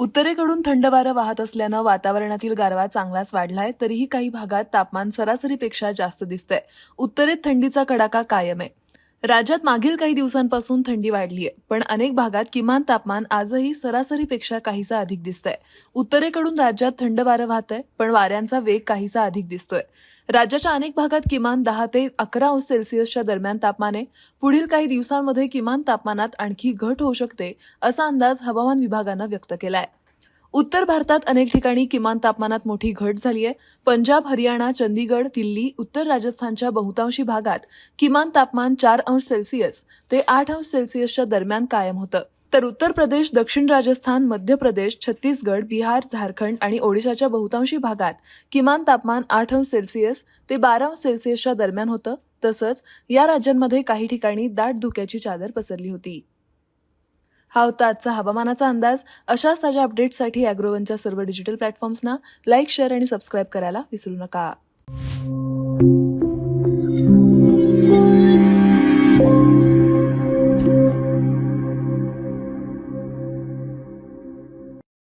उत्तरेकडून थंड वारं वाहत असल्यानं वातावरणातील गारवा चांगलाच वाढलाय तरीही काही भागात तापमान सरासरीपेक्षा जास्त दिसतंय. उत्तरेत थंडीचा कडाका कायम आहे. राज्यात मागील काही दिवसांपासून थंडी वाढली आहे पण अनेक भागात किमान तापमान आजही सरासरीपेक्षा काहीसा अधिक दिसतंय. उत्तरेकडून राज्यात थंड वारं वाहतंय पण वाऱ्यांचा वेग काहीसा अधिक दिसतोय. राज्याच्या अनेक भागात किमान दहा ते अकरा अंश सेल्सिअसच्या दरम्यान तापमान आहे पुढील काही दिवसांमध्ये किमान तापमानात आणखी घट होऊ शकते असा अंदाज हवामान विभागानं व्यक्त केला आहे उत्तर भारतात अनेक ठिकाणी किमान तापमानात मोठी घट झाली आहे. पंजाब हरियाणा चंदीगड दिल्ली उत्तर राजस्थानच्या बहुतांशी भागात किमान तापमान चार अंश सेल्सिअस ते आठ अंश सेल्सिअसच्या दरम्यान कायम होतं. तर उत्तर प्रदेश दक्षिण राजस्थान मध्य प्रदेश छत्तीसगड बिहार झारखंड आणि ओडिशाच्या बहुतांशी भागात किमान तापमान आठ अंश सेल्सिअस ते बारा अंश सेल्सिअसच्या दरम्यान होतं. तसंच या राज्यांमध्ये काही ठिकाणी दाट धुक्याची चादर पसरली होती. हा होता आजचा हवामानाचा अंदाज. अशाच ताज्या अपडेट्ससाठी अॅग्रोवनच्या सर्व डिजिटल प्लॅटफॉर्म्सना लाईक शेअर आणि सबस्क्राईब करायला विसरू नका.